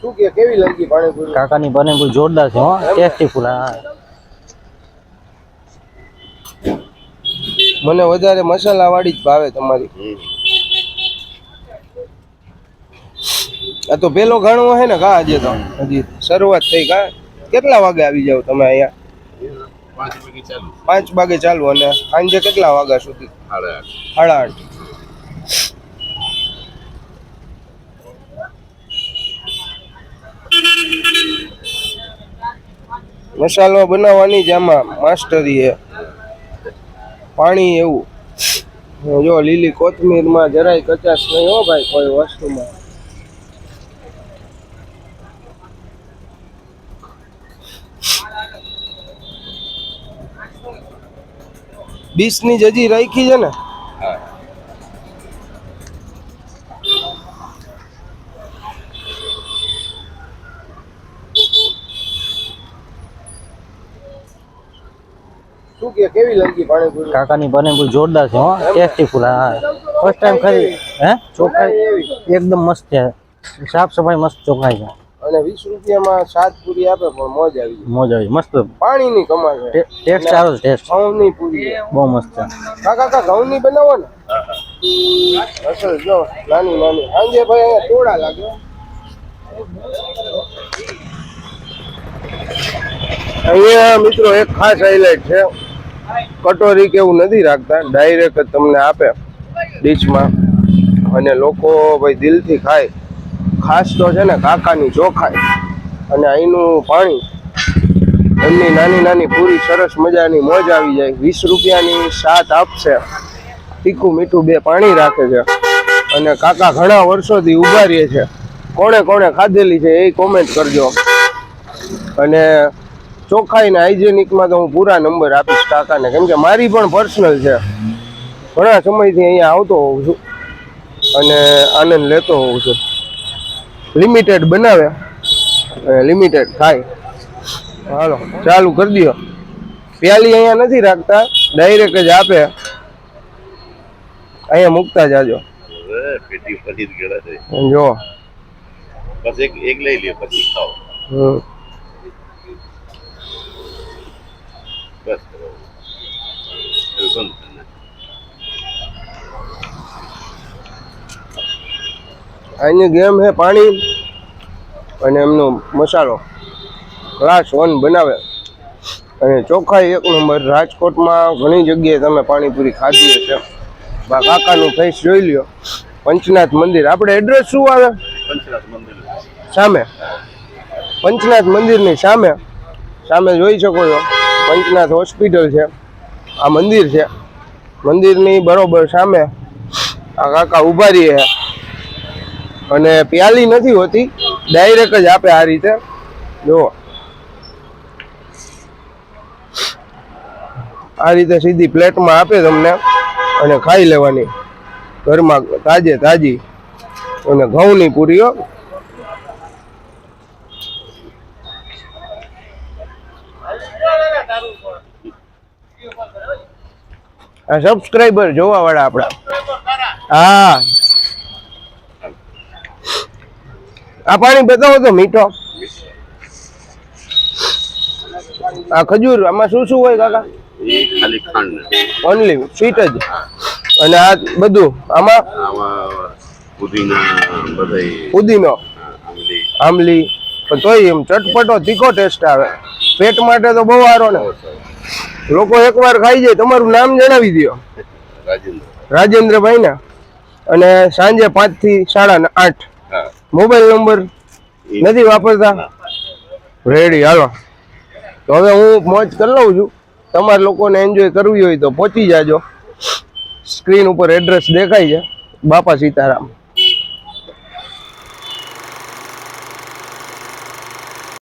શું કે કેવી લાગી પાણીપુરી? કાકાની પાણીપુરી જોરદાર છે હો. ટેસ્ટી ફૂલ હા. મને વધારે મસાલા વાળી જ ભાવે તમારી. આ તો પેલો ઘણો હે ને કા આજે તો. હજી શરૂઆત થઈ કા કેટલા વાગે આવી જાવ તમે અહીંયા? પાંચ વાગે ચાલુ. પાંચ વાગે ચાલુ અને સાંજે કેટલા વાગ્યા સુધી? સાડા આઠ. સાડા આઠ. મસાલો બનાવવાની જ આમાં માસ્ટરી છે. પાણી એવું. જો લીલી કોથમીરમાં જરાય કચાશ નહીં હો ભાઈ કોઈ વસ્તુમાં. બીસની જ હજી રાખી છે ને હા શું કે કેવી લાગી પાણીપુરી કાકાની પાણીપુરી જોરદાર છે હો. ટેસ્ટી ફૂલ હા. ફર્સ્ટ ટાઈમ ખરી હે? ચોખાઈ એકદમ મસ્ત છે. સાફ સફાઈ મસ્ત ચોખાઈ છે. અને વીસ રૂપિયામાં સાત પૂરી આપે પણ મોજ આવી મોજ આવી મસ્ત. પાણીની કમાલ છે. ટેસ્ટ સારો ટેસ્ટ. ઘઉંની પૂરી બહુ મસ્ત છે. કાકા કાકા ઘઉંની બનાવો ને. અસલ જો નાની નાની. સાંજે ભાઈ અહીંયા તોડા લાગે. અહીંયા મિત્રો એક ખાસ હાઇલાઇટ છે. કટોરી કે એવું નથી રાખતા. ડાયરેક્ટ તમને આપે ડીશમાં. અને લોકો ભાઈ દિલથી ખાય. ખાસ તો છે ને કાકાની ચોખાઈ અને અહીંનું પાણી. એમની નાની નાની પૂરી સરસ મજાની મોજ આવી જાય. વીસ રૂપિયાની સાત આપશે. તીખું મીઠું બે પાણી રાખે છે. અને કાકા ઘણા વર્ષોથી ઊભા રહે છે. કોણે કોણે ખાધેલી છે એ કોમેન્ટ કરજો. અને ચોખ્ખાઈ ને હાઇજેનિકમાં તો હું પૂરા નંબર આપીશ કાકાને. કેમ કે મારી પણ પર્સનલ છે. ઘણા સમયથી અહીંયા આવતો હોઉં છું અને આનંદ લેતો હોઉં છું. લિમિટેડ બનાવે. અને લિમિટેડ ખાય હાલો ચાલુ કરી દો પ્યાલી અહીંયા નથી રાખતા. ડાયરેક્ટ જ આપે. અહીંયા મૂકતા જાજો. જ. બસ એક એક લઈ લ્યો પછી ખાઓ. હમ. બસ કરો કરી અહીંની ગેમ છે પાણી અને એમનો મસાલો. ક્લાસ વન બનાવે. અને ચોખ્ખાઈ એક નંબર. રાજકોટમાં ઘણી જગ્યાએ તમે પાણીપુરી ખાધી હશે. બા કાકાનું ફેસ જોઈ લ્યો. પંચનાથ મંદિર. આપણે એડ્રેસ શું આવે? પંચનાથ મંદિર. સામે. પંચનાથ મંદિરની સામે. સામે જોઈ શકો છો. પંચનાથ હોસ્પિટલ છે. આ મંદિર છે. મંદિરની બરોબર સામે આ કાકા ઊભા રહીએ અને પ્યાલી નથી હોતી. ડાયરેક્ટ જ આપે આ રીતે. જુઓ. આ રીતે સીધી પ્લેટમાં આપે તમને અને ખાઈ લેવાની. ઘરમાં તાજે તાજી અને ઘઉંની પૂરીઓ આ સબસ્ક્રાઈબર જોવા વાળા આપડા હા. આ પાણી બતાવો તો મીઠો. આ ખજૂર આમાં શું શું હોય કાકા? ખાલી ખાંડ ઓનલી સ્વીટ જ. અને આ બધું આમાં? પુદીના બધાય. પુદીનો. આંબલી આમલી. પણ તોય એમ ચટપટો તીખો ટેસ્ટ આવે. પેટ માટે તો બહુ સારો ને. લોકો એકવાર ખાઈ જાય તમારું નામ જણાવી દો રાજેન્દ્ર રાજેન્દ્રભાઈ. ના અને સાંજે પાંચથી સાડા આઠ. મોબાઈલ નંબર નથી વાપરતા? રેડી હાલો. તો હવે હું મોજ કરી લઉં છું. તમારે લોકોને એન્જોય કરવી હોય તો પહોંચી જાજો. સ્ક્રીન ઉપર એડ્રેસ દેખાય છે. બાપા સીતારામ.